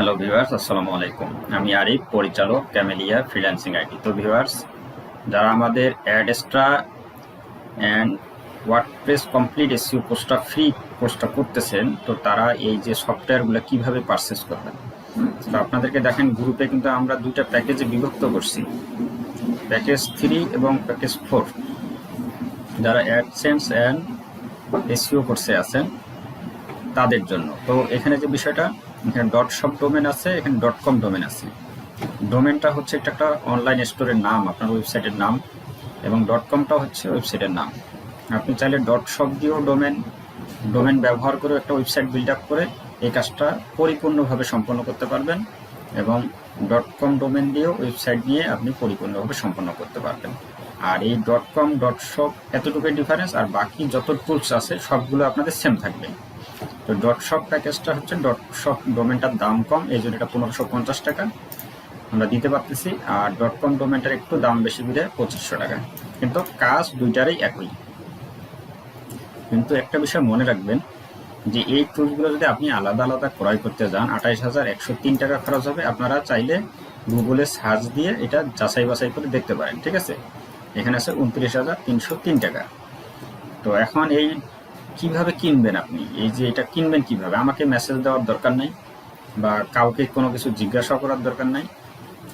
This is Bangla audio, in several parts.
হ্যালো ভিউয়ার্স আসসালামু আলাইকুম আমি আরিফ, পরিচালক ক্যামেলিয়া ফ্রিল্যান্সিং আইটি। তো ভিউয়ার্স যারা আমাদের অ্যাডস্ট্রা অ্যান্ড ওয়ার্ডপ্রেস কমপ্লিট এসিও কোর্সটা ফ্রি কোর্সটা করতেছেন, তো তারা এই যে সফটওয়্যারগুলো কীভাবে পারচেস করবেন? তো আপনাদেরকে দেখেন গ্রুপে কিন্তু আমরা দুইটা প্যাকেজে বিভক্ত করছি। প্যাকেজ থ্রি এবং প্যাকেজ ফোর যারা অ্যাডসেন্স অ্যান্ড এসিও কোর্সে আছেন, তাদের জন্য। তো, এখানে যে বিষয়টা এখানে ডট শপ ডোমেন আছে, এখানে ডট কম ডোমেন আছে। ডোমেনটা হচ্ছে একটা একটা অনলাইন স্টোরের নাম, আপনার ওয়েবসাইটের নাম, এবং ডট কমটা হচ্ছে ওয়েবসাইটের নাম। আপনি চাইলে ডট শপ দিয়েও ডোমেন ডোমেন ব্যবহার করে একটা ওয়েবসাইট বিল্ড আপ করে এই কাজটা পরিপূর্ণভাবে সম্পন্ন করতে পারবেন, এবং ডট কম ডোমেন দিয়েও ওয়েবসাইট নিয়ে আপনি পরিপূর্ণভাবে সম্পন্ন করতে পারবেন। আর এই ডট কম ডট শপ এতটুকুই ডিফারেন্স আর বাকি যত টুলস আছে, সবগুলো আপনাদের সেম থাকবে। তো ডট শপ প্যাকেজটা হচ্ছে ডট শপ ডোমেনটার দাম কম, এই জন্য এটা পনেরোশো পঞ্চাশ টাকা। আমরা দিতে পারতেছি, আর ডট কম ডোমেনটার একটু দাম বেশি বিধে পঁচিশশো টাকা। কিন্তু কাজ দুইটারই একই। কিন্তু একটা বিষয় মনে রাখবেন, যে এই টুলসগুলো যদি আপনি আলাদা আলাদা ক্রয় করতে যান, আঠাইশ হাজার একশো তিন টাকা খরচ হবে, আপনারা চাইলে গুগলে সার্চ দিয়ে এটা যাচাই বাছাই করে দেখতে পারেন, ঠিক আছে? এখানে আছে উনত্রিশ হাজার তিনশো তিন টাকা। তো এখন এই কীভাবে কিনবেন আপনি? এই যে এটা কিনবেন কীভাবে? আমাকে মেসেজ দেওয়ার দরকার নাই বা কাউকে কোনো কিছু জিজ্ঞাসা করার দরকার নাই।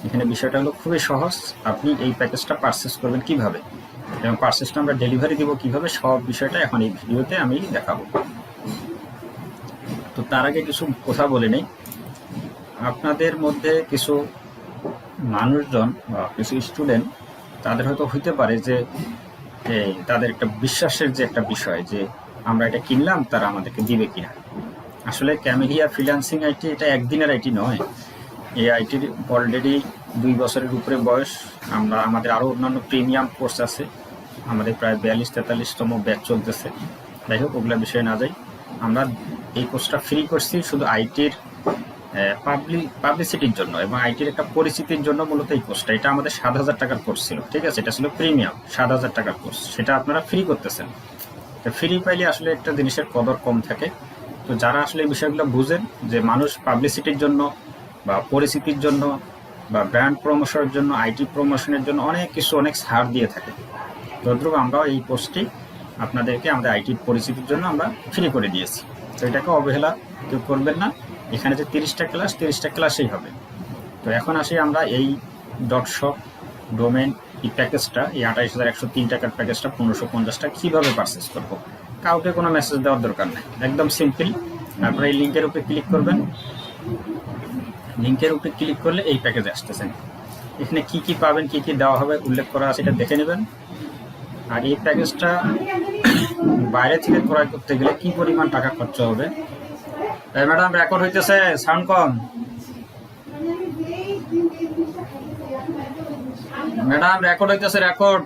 এখানে বিষয়টা হলো খুবই সহজ। আপনি এই প্যাকেজটা পারচেস করবেন কীভাবে? এবং পারচেসটা আমরা ডেলিভারি দিব কীভাবে? সব বিষয়টা এখন এই ভিডিওতে আমি দেখাবো। তো তার আগে কিছু কথা বলে নেই। আপনাদের মধ্যে কিছু মানুষজন বা কিছু স্টুডেন্ট তাদের হয়তো হইতে পারে যে তাদের একটা বিশ্বাসের যে একটা বিষয় যে আমরা এটা কিনলাম, তারা আমাদেরকে দিবে কিনা। আসলে ক্যামেরিয়া ফ্রিল্যান্সিং আইটি এটা একদিনের আইটি নয়। এই আইটির অলরেডি দুই বছরের উপরে বয়স। আমরা, আমাদের আরও অন্যান্য প্রিমিয়াম কোর্স আছে। আমাদের প্রায় বিয়াল্লিশ তেতাল্লিশতম ব্যাচ চলতেছে। যাই হোক, ওগুলো বিষয়ে না যাই। আমরা এই কোর্সটা ফ্রি করছি শুধু আইটির পাবলিক পাবলিসিটির জন্য এবং আইটির একটা পরিচিতির জন্য মূলত এই কোর্সটা। এটা আমাদের সাত হাজার টাকার কোর্স ছিল, ঠিক আছে? এটা ছিল প্রিমিয়াম সাত হাজার টাকার কোর্স। সেটা আপনারা ফ্রি করতেছেন। ফ্রি পাইলে আসলে একটা জিনিসের কদর কম থাকে। তো যারা আসলে এই বিষয়গুলো বুঝেন, যে মানুষ পাবলিসিটির জন্য বা পরিচিতির জন্য বা ব্র্যান্ড প্রমোশনের জন্য আইটি প্রমোশনের জন্য অনেক কিছু, অনেক ছাড় দিয়ে থাকে। তদ্রুপ আমরাও এই পোস্টটি আপনাদেরকে আমাদের আইটি পরিচিতির জন্য আমরা ফ্রি করে দিয়েছি। তো এটাকে অবহেলা কেউ করবেন না। এখানে যে তিরিশটা ক্লাস তিরিশটা ক্লাসেই হবে। তো এখন আসি আমরা এই ডট শপ ডোমেন এই প্যাকেজটা, এই আঠাইশ হাজার একশো তিন টাকার প্যাকেজটা, পনেরোশো পঞ্চাশটা কীভাবে পারচেস করব? কাউকে কোনো মেসেজ দেওয়ার দরকার নেই। একদম সিম্পল তারপরে এই লিঙ্কের উপরে ক্লিক করবেন। লিঙ্কের উপরে ক্লিক করলে এই প্যাকেজে আসতেছেন এখানে কি কি পাবেন, কি কি দেওয়া হবে উল্লেখ করা আছে, এটা দেখে নেবেন। আর এই প্যাকেজটা বাইরে থেকে ক্রয় করতে গেলে কি পরিমাণ টাকা খরচ হবে? ম্যাডাম রেকর্ড হইতেছে সাউন্ড কম। ম্যাডাম রেকর্ড হইতেছে রেকর্ড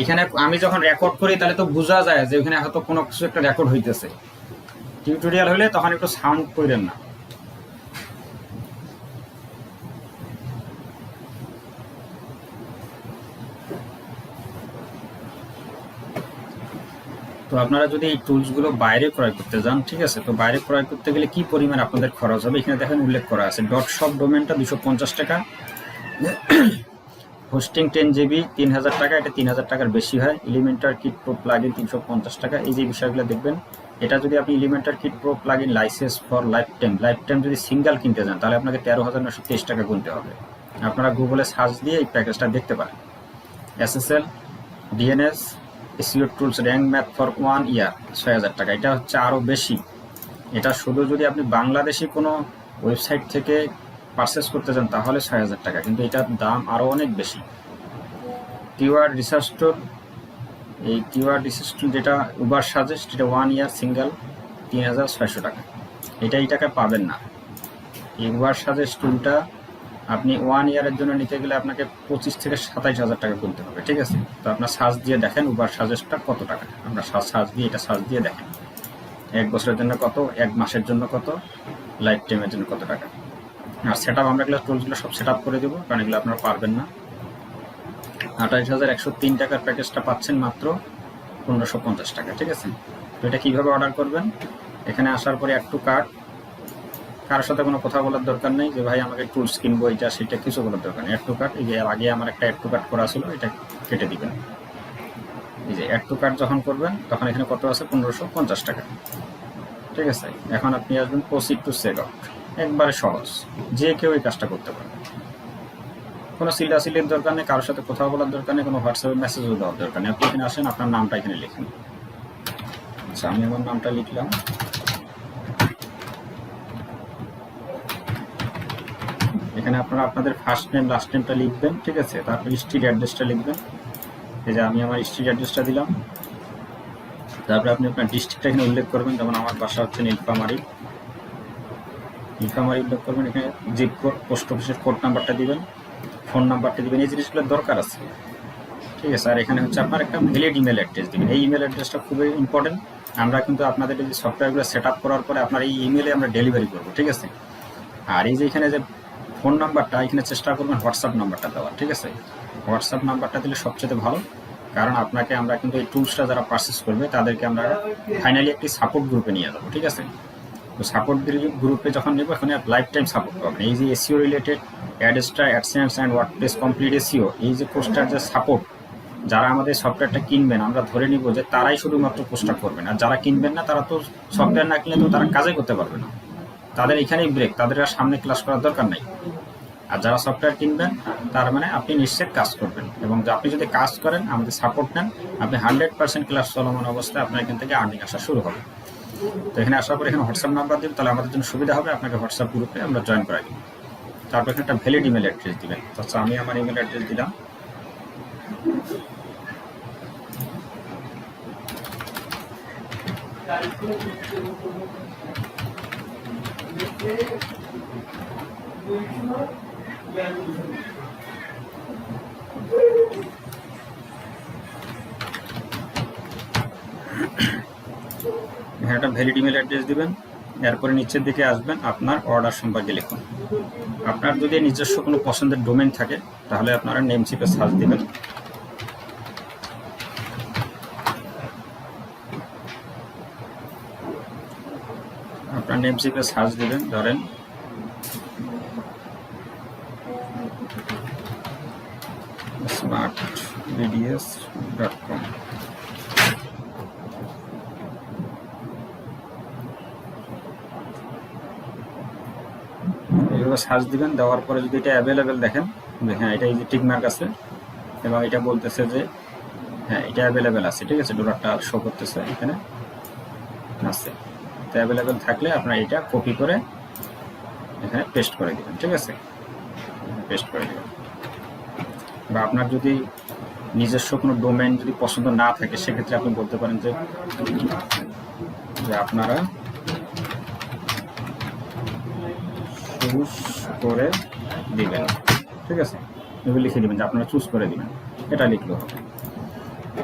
এখানে আমি যখন রেকর্ড করি, তাহলে তো বোঝা যায় যে ওখানে হয়তো কোনো কিছু একটা রেকর্ড হইতেছে। টিউটোরিয়াল হলে তখন একটু সাউন্ড করেন না। তো আপনারা যদি এই টুলসগুলো বাইরে ক্রয় করতে যান, ঠিক আছে? তো বাইরে ক্রয় করতে গেলে কি পরিমাণ আপনাদের খরচ হবে? এখানে দেখেন উল্লেখ করা আছে। ডট শপ ডোমেনটা দুশো পঞ্চাশ টাকা। হোস্টিং টেন জিবি তিন হাজার টাকা। এটা তিন হাজার টাকার বেশি হয়। এলিমেন্টার কিট প্রো প্লাগ তিনশো পঞ্চাশ টাকা। এই যে বিষয়গুলো দেখবেন, এটা যদি আপনি Elementor kit pro plugin license for lifetime lifetime যদি সিঙ্গেল কিনতে যান, তাহলে আপনাকে তেরো হাজার নশো তেইশ টাকা গুনতে হবে। আপনারা গুগলে সার্চ দিয়ে এই প্যাকেজটা দেখতে পারেন। SSL DNS SEO tools Rank Math for one year ছয় হাজার টাকা। এটা হচ্ছে আরও বেশি। এটা শুধু যদি আপনি বাংলাদেশি কোনো ওয়েবসাইট থেকে পারচেস করতে চান, তাহলে ছয় হাজার টাকা। কিন্তু এটার দাম আরও অনেক বেশি। কিওয়ার্ড রিসার্চ টুল এই কিওয়ার্ড রিসার্চ টুল যেটা উবার সাজেস্ট এটা ওয়ান ইয়ার সিঙ্গেল তিন হাজার ছয়শো টাকা। এটা এই টাকায় পাবেন না। এই উবার সাজেস্ট টুলটা আপনি ওয়ান ইয়ারের জন্য নিতে গেলে আপনাকে পঁচিশ থেকে সাতাইশ হাজার টাকা গুনতে হবে, ঠিক আছে? তো আপনার সার্চ দিয়ে দেখেন উবার সাজেস্টটা কত টাকা? আমরা সার্চ দিয়ে এটা সার্চ দিয়ে দেখেন। এক বছরের জন্য কত? এক মাসের জন্য কত? লাইফ টাইমের জন্য কত টাকা? আর সেট আপ আমরা এগুলো টুলসগুলো সব সেট আপ করে দেবো, কারণ এগুলো আপনারা পারবেন না। আঠাইশ হাজার একশো তিন টাকার প্যাকেজটা পাচ্ছেন মাত্র পনেরোশো পঞ্চাশ টাকা, ঠিক আছে? তো এটা কীভাবে অর্ডার করবেন? এখানে আসার পরে একটু কার্ড কারোর সাথে কোনো কথা বলার দরকার নেই যে, ভাই, আমাকে টুলস কিনবো, এটা, সেটা কিছু বলার দরকার নেই। একটু কার্ড এই যে আগে আমার একটা একটু কার্ড করা ছিল, এটা কেটে দিবেন। এই যে একটু কার্ড যখন করবেন, তখন এখানে কত আছে? পনেরোশো পঞ্চাশ টাকা। ঠিক আছে? এখন আপনি আসবেন প্রসিড টু সেল আউট একবারে সহজ। যে কেউ এই কাজটা করতে পারে কোনো সিলাসিলির দরকার নেই, কারোর সাথে কথা বলার দরকার নেই, কোনো হোয়াটসঅ্যাপে মেসেজও দেওয়ার দরকার নেই। আপনি এখানে আসেন, আপনার নামটা এখানে লিখেন। আচ্ছা আমি আমার নামটা লিখলাম। এখানে আপনারা আপনাদের ফার্স্ট নেম লাস্ট নেমটা লিখবেন, ঠিক আছে? তারপর স্ট্রিট অ্যাড্রেসটা লিখবেন। এই যে আমি আমার স্ট্রিট অ্যাড্রেসটা দিলাম। তারপরে আপনি আপনার ডিস্ট্রিক্টটা এখানে উল্লেখ করবেন, যেমন আমার বাসা হচ্ছে নীলফামারি। নীলফামারি উল্লেখ করবেন, এখানে জিপ কোড পোস্ট অফিসের কোড নাম্বারটা দিবেন ফোন নাম্বারটা দিবেন, এই জিনিসগুলোর দরকার আছে। ঠিক আছে, আর এখানে হচ্ছে আপনার একটা ভ্যালিড ইমেল অ্যাড্রেস দিবেন। এই ইমেল অ্যাড্রেসটা খুবই ইম্পর্টেন্ট আমরা কিন্তু আপনাদের এই সফটওয়্যারগুলো সেট আপ করার পরে আপনার এই ইমেলে আমরা ডেলিভারি করব, ঠিক আছে? আর এই যে এখানে যে ফোন নাম্বারটা, এখানে চেষ্টা করবেন হোয়াটসঅ্যাপ নাম্বারটা দেওয়ার, ঠিক আছে? হোয়াটসঅ্যাপ নাম্বারটা দিলে সবচেয়ে ভালো, কারণ আপনাকে আমরা কিন্তু এই টুলসটা যারা পারচেস করবে, তাদেরকে আমরা ফাইনালি একটি সাপোর্ট গ্রুপে নিয়ে যাব, ঠিক আছে? তো সাপোর্ট গ্রুপে যখন নেব, এখন লাইফ টাইম সাপোর্ট পাবেন। এই যে SEO related Adster AdSense and WordPress complete SEO এই যে কোর্সটার যে সাপোর্ট যারা আমাদের সফটওয়্যারটা কিনবেন, আমরা ধরে নিব যে তারাই শুধুমাত্র কোর্সটা করবেন। আর যারা কিনবেন না, তারা তো সফটওয়্যার না কিনলে তো তারা কাজে করতে পারবে না। তাদের এখানেই ব্রেক তাদের আর সামনে ক্লাস করার দরকার নাই। আর যারা সফটওয়্যার কিনবেন, তার মানে আপনি নিশ্চিত কাজ করবেন। এবং আপনি যদি কাজ করেন, আমাদের সাপোর্ট নেন, আপনি হান্ড্রেড পার্সেন্ট ক্লাস চলমান অবস্থায় আপনার এখান থেকে আর্নিং আসা শুরু হবে। তো এখানে আসার পর এখানে হোয়াটসঅ্যাপ নাম্বার দিন তাহলে আমাদের জন্য সুবিধা হবে, আপনাকে হোয়াটসঅ্যাপ গ্রুপে আমরা জয়েন করা দিব তারপর এখানে একটা ভ্যালিড ইমেল অ্যাড্রেস দিবেন। আচ্ছা আমি আমার ইমেল অ্যাড্রেস দিলাম। এখানে একটা ভ্যালিড ইমেল অ্যাড্রেস দিবেন, এরপরে নিচের দিকে আসবেন আপনার অর্ডার সম্পর্কে লিখুন। আপনার যদি নিজস্ব কোনো পছন্দের ডোমেন থাকে, তাহলে আপনারা নেমচিপে সার্চ দিবেন। নেমচিপে সার্চ দিবেন, ধরেন। স্মার্ট বিডিএস ডট কম এইভাবে সার্চ দিবেন, দেওয়ার পরে যদি এটা অ্যাভেলেবেল দেখেন, যে হ্যাঁ এটা এই যে টিকমার্ক আছে, এবং এটা বলতেছে যে হ্যাঁ এটা অ্যাভেলেবেল আছে, ঠিক আছে, ডলারটা শো করতেছে এখানে, আছে। তো অ্যাভেলেবেল থাকলে আপনার এটা কপি করে এখানে পেস্ট করে দেবেন, ঠিক আছে? পেস্ট করে দেবেন। বা আপনার যদি নিজস্ব কোনো ডোমেন যদি পছন্দ না থাকে, সেক্ষেত্রে আপনি বলতে পারেন যে আপনারা চুজ করে দিবেন, ঠিক আছে? এগুলো লিখে দিবেন যে আপনারা চুজ করে দিবেন, এটা লিখলেও হবে।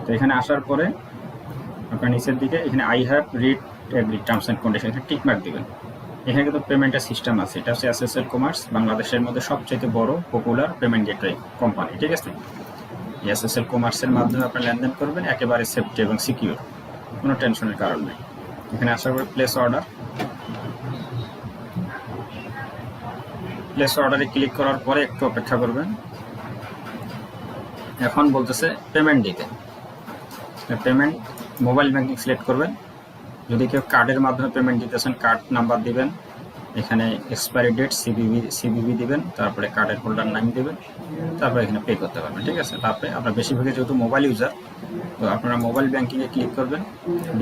তো এখানে আসার পরে আপনার নিচের দিকে এখানে I have read agree terms and condition এখানে টিকমার্ক দেবেন। এখানে কিন্তু পেমেন্টের সিস্টেম আছে। এটা হচ্ছে এসএসএল কমার্স বাংলাদেশের মধ্যে সবচেয়ে বড় পপুলার পেমেন্ট গেটওয়ে কোম্পানি ঠিক আছে? এসএসএল কমার্সের মাধ্যমে আপনার লেনদেন করবেন, একেবারে সেফটি এবং সিকিউর কোনো টেনশনের কারণ নেই। এখানে আসার পরে প্লেস অর্ডার প্লেস অর্ডারে ক্লিক করার পরে একটু অপেক্ষা করবেন। এখন বলতেছে পেমেন্ট দিতে পেমেন্ট মোবাইল ব্যাংকিং সিলেক্ট করবেন। যদি কেউ কার্ডের মাধ্যমে পেমেন্ট দিতেছেন কার্ড নাম্বার দিবেন, এখানে এক্সপায়ারি ডেট সিবিবি সিবিবি দিবেন, তারপরে কার্ডের হোল্ডার নাম দিবেন, তারপরে এখানে পে করতে পারবেন, ঠিক আছে? তারপরে আপনার বেশিরভাগে যেহেতু মোবাইল ইউজার তো আপনারা মোবাইল ব্যাঙ্কিংয়ে ক্লিক করবেন,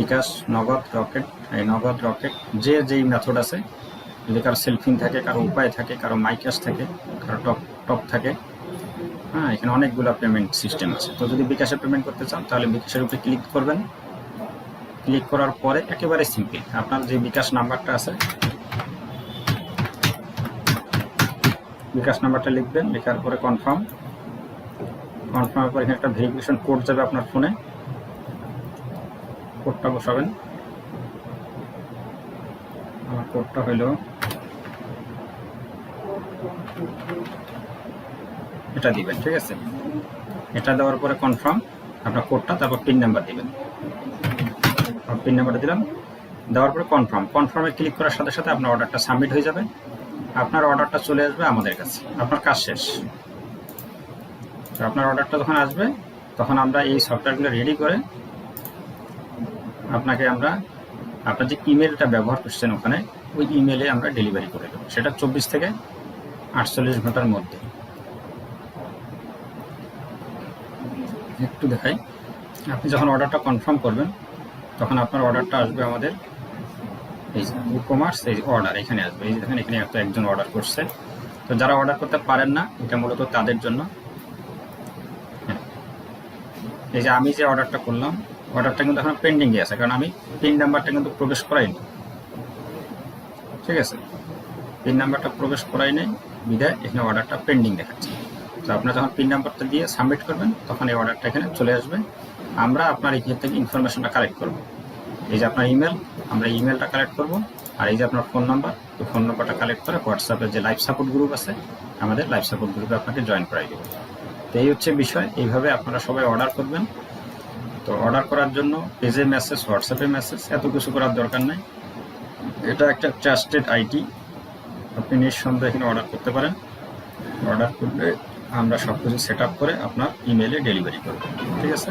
বিকাশ, নগদ রকেট এই নগদ রকেট যে যেই মেথড আছে, যদি কারও সেলফিং থাকে, কারও উপায় থাকে, কারও মাইকাস থাকে, কারও টপ টপ থাকে হ্যাঁ এখানে অনেকগুলো পেমেন্ট সিস্টেম আছে। তো যদি বিকাশে পেমেন্ট করতে চান, তাহলে বিকাশের উপরে ক্লিক করবেন ক্লিক করার পরে একেবারে সিম্পল আপনার যে বিকাশ নাম্বারটা আছে, বিকাশ নাম্বারটা লিখবেন, লেখার পরে কনফার্ম কনফার্মের পরে এখানে একটা ভেরিফিকেশন কোড যাবে আপনার ফোনে কোডটা বসাবেন। আমার কোডটা হইল, এটা দিবেন, ঠিক আছে? এটা দেওয়ার পরে কনফার্ম আপনার কোডটা তারপর পিন নাম্বার দিবেন। পিন নাম্বারটা দিলাম। দেওয়ার পরে কনফার্ম কনফার্মে ক্লিক করার সাথে সাথে আপনার অর্ডারটা সাবমিট হয়ে যাবে। আপনার অর্ডারটা চলে আসবে আমাদের কাছে। আপনার কাজ শেষ। তো আপনার অর্ডারটা যখন আসবে, তখন আমরা এই সফটওয়্যারগুলো রেডি করে আপনাকে আমরা আপনার যে ইমেলটা ব্যবহার করছেন ওখানে, ওই ইমেলে আমরা ডেলিভারি করে দেবো। সেটা চব্বিশ থেকে আটচল্লিশ ঘণ্টার মধ্যে। একটু দেখাই। আপনি যখন অর্ডারটা কনফার্ম করবেন তখন আপনার অর্ডারটা আসবে আমাদের। এই ই কমার্স এই অর্ডার এখানে আসবে। এই দেখেন, এখানে একটা একজন অর্ডার করছে। তো যারা অর্ডার করতে পারেন না, এটা মূলত তাদের জন্য। হ্যাঁ। এই যে আমি যে অর্ডারটা করলাম অর্ডারটা কিন্তু এখন পেন্ডিংয়ে আছে, কারণ আমি পিন নাম্বারটা কিন্তু প্রবেশ করাইনি। ঠিক আছে? পিন নাম্বারটা প্রবেশ করাই নাই বিদায় এখানে অর্ডারটা পেন্ডিং দেখাচ্ছে। তো আপনার যখন পিন নাম্বারটা দিয়ে সাবমিট করবেন, তখন এই অর্ডারটা এখানে চলে আসবে। আমরা আপনার এখান থেকে ইনফরমেশনটা কালেক্ট করব। এই যে আপনার ইমেল আমরা ইমেলটা কালেক্ট করব। আর এই যে আপনার ফোন নাম্বার তো ফোন নাম্বারটা কালেক্ট করে হোয়াটসঅ্যাপের যে লাইভ সাপোর্ট গ্রুপ আছে, আমাদের লাইভ সাপোর্ট গ্রুপে আপনাকে জয়েন করাই দেবো। তো এই হচ্ছে বিষয়। এইভাবে আপনারা সবাই অর্ডার করবেন। তো অর্ডার করার জন্য পেজে মেসেজ হোয়াটসঅ্যাপে মেসেজ এত কিছু করার দরকার নাই। এটা একটা ট্রাস্টেড আইটি আপনি নিঃসন্দেহে এখানে অর্ডার করতে পারেন। অর্ডার করলে আমরা সব কিছু সেট করে আপনার ইমেলে ডেলিভারি করব। ঠিক আছে?